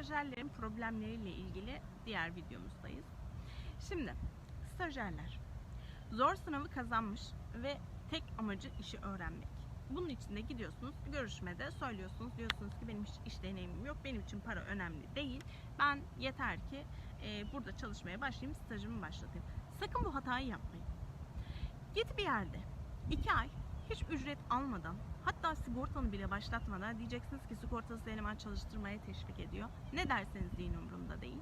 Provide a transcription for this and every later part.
stajyerlerin problemleriyle ilgili diğer videomuzdayız. Şimdi stajyerler zor sınavı kazanmış ve tek amacı işi öğrenmek. Bunun için de gidiyorsunuz görüşmede söylüyorsunuz diyorsunuz ki benim hiç iş deneyimim yok benim için para önemli değil ben yeter ki e, burada çalışmaya başlayayım stajımı başlatayım. Sakın bu hatayı yapmayın. Git bir yerde iki ay hiç ücret almadan hatta sigortanı bile başlatmadan diyeceksiniz ki sigortası eleman çalıştırmaya teşvik ediyor. Ne derseniz deyin umurumda değil.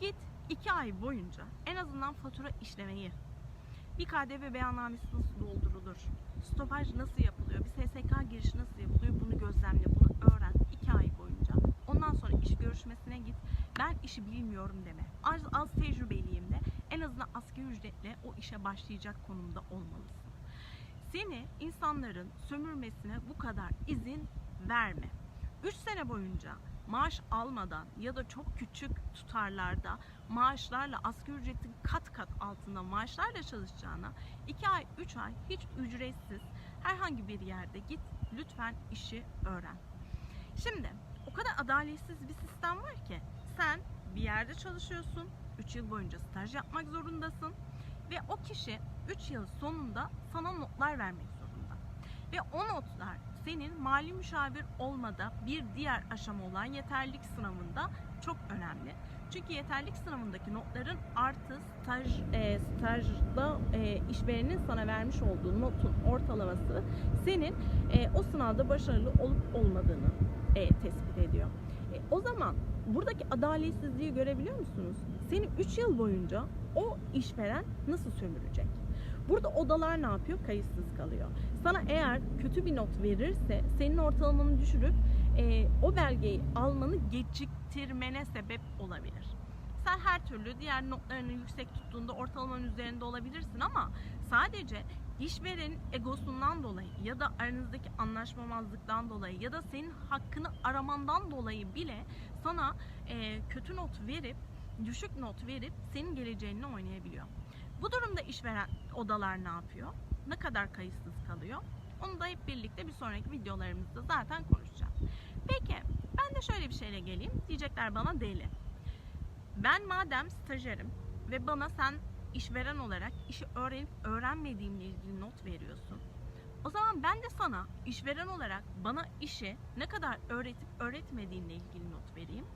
Git iki ay boyunca en azından fatura işlemeyi, bir KDV beyannamesi nasıl doldurulur, stopaj nasıl yapılıyor, bir SSK girişi nasıl yapılıyor bunu gözlemle, bunu öğren iki ay boyunca. Ondan sonra iş görüşmesine git. Ben işi bilmiyorum deme. Az, az tecrübeliyim de en azından asgari ücretle o işe başlayacak konumda olmalısın. Seni insanların sömürmesine bu kadar izin verme. 3 sene boyunca maaş almadan ya da çok küçük tutarlarda maaşlarla asgari ücretin kat kat altında maaşlarla çalışacağına 2 ay 3 ay hiç ücretsiz herhangi bir yerde git lütfen işi öğren. Şimdi o kadar adaletsiz bir sistem var ki sen bir yerde çalışıyorsun 3 yıl boyunca staj yapmak zorundasın ve o kişi 3 yıl sonunda sana notlar vermek zorunda. Ve o notlar senin mali müşavir olmada bir diğer aşama olan yeterlilik sınavında çok önemli. Çünkü yeterlilik sınavındaki notların artı staj e, stajda e, işverenin sana vermiş olduğu notun ortalaması senin e, o sınavda başarılı olup olmadığını e, tespit ediyor. E, o zaman buradaki adaletsizliği görebiliyor musunuz? Seni 3 yıl boyunca o işveren nasıl sömürecek? Burada odalar ne yapıyor? Kayıtsız kalıyor. Sana eğer kötü bir not verirse senin ortalamanı düşürüp e, o belgeyi almanı geciktirmene sebep olabilir. Sen her türlü diğer notlarını yüksek tuttuğunda ortalamanın üzerinde olabilirsin ama sadece işverenin egosundan dolayı ya da aranızdaki anlaşmamazlıktan dolayı ya da senin hakkını aramandan dolayı bile sana e, kötü not verip düşük not verip senin geleceğini oynayabiliyor. Bu durumda işveren odalar ne yapıyor? Ne kadar kayıtsız kalıyor? Onu da hep birlikte bir sonraki videolarımızda zaten konuşacağız. Peki ben de şöyle bir şeyle geleyim. Diyecekler bana deli. Ben madem stajyerim ve bana sen işveren olarak işi öğrenip öğrenmediğimle ilgili not veriyorsun. O zaman ben de sana işveren olarak bana işi ne kadar öğretip öğretmediğinle ilgili not vereyim.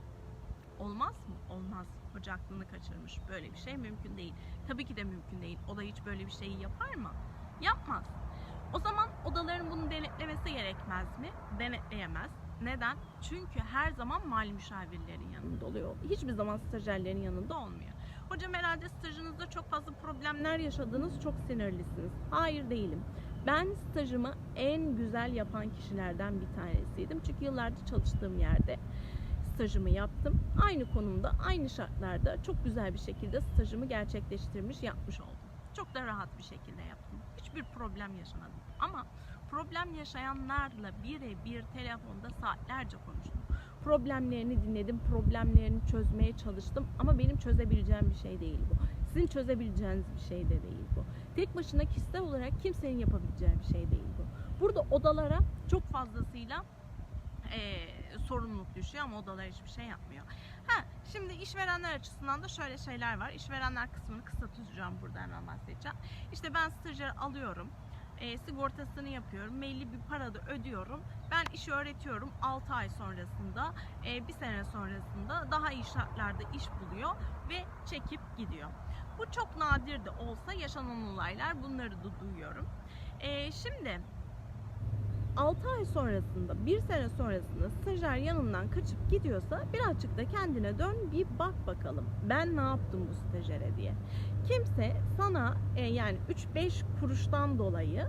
Olmaz mı? Olmaz. Hoca aklını kaçırmış. Böyle bir şey mümkün değil. Tabii ki de mümkün değil. O da hiç böyle bir şeyi yapar mı? Yapmaz. O zaman odaların bunu denetlemesi gerekmez mi? Denetleyemez. Neden? Çünkü her zaman mali müşavirlerin yanında oluyor. Hiçbir zaman stajyerlerin yanında olmuyor. Hocam herhalde stajınızda çok fazla problemler yaşadınız, çok sinirlisiniz. Hayır değilim. Ben stajımı en güzel yapan kişilerden bir tanesiydim. Çünkü yıllardır çalıştığım yerde stajımı yaptım. Aynı konumda, aynı şartlarda çok güzel bir şekilde stajımı gerçekleştirmiş, yapmış oldum. Çok da rahat bir şekilde yaptım. Hiçbir problem yaşamadım. Ama problem yaşayanlarla birebir telefonda saatlerce konuştum. Problemlerini dinledim, problemlerini çözmeye çalıştım ama benim çözebileceğim bir şey değil bu. Sizin çözebileceğiniz bir şey de değil bu. Tek başına kişisel olarak kimsenin yapabileceği bir şey değil bu. Burada odalara çok fazlasıyla e, sorumluluk düşüyor ama odalar hiçbir şey yapmıyor. Ha, şimdi işverenler açısından da şöyle şeyler var. İşverenler kısmını kısa tutacağım burada hemen bahsedeceğim. İşte ben stajyer alıyorum. E, sigortasını yapıyorum. Belli bir para da ödüyorum. Ben işi öğretiyorum. 6 ay sonrasında, e, bir sene sonrasında daha iyi şartlarda iş buluyor ve çekip gidiyor. Bu çok nadir de olsa yaşanan olaylar. Bunları da duyuyorum. E, şimdi 6 ay sonrasında, 1 sene sonrasında stajyer yanından kaçıp gidiyorsa birazcık da kendine dön bir bak bakalım. Ben ne yaptım bu stajyere diye. Kimse sana e, yani 3-5 kuruştan dolayı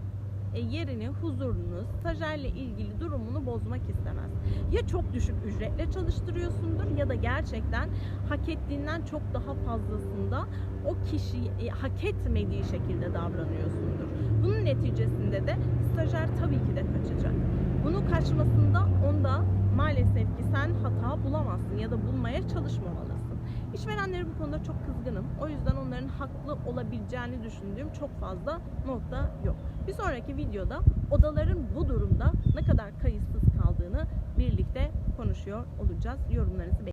yerini, huzurunu, stajyerle ilgili durumunu bozmak istemez. Ya çok düşük ücretle çalıştırıyorsundur ya da gerçekten hak ettiğinden çok daha fazlasında o kişiyi e, hak etmediği şekilde davranıyorsundur. Bunun neticesinde de stajyer tabii ki de kaçacak. Bunu kaçmasında onda maalesef ki sen hata bulamazsın ya da bulmaya çalışmamalısın. İşverenlere bu konuda çok kızgınım. O yüzden onların haklı olabileceğini düşündüğüm çok fazla nokta yok. Bir sonraki videoda odaların bu durumda ne kadar kayıtsız kaldığını birlikte konuşuyor olacağız. Yorumlarınızı bekliyorum.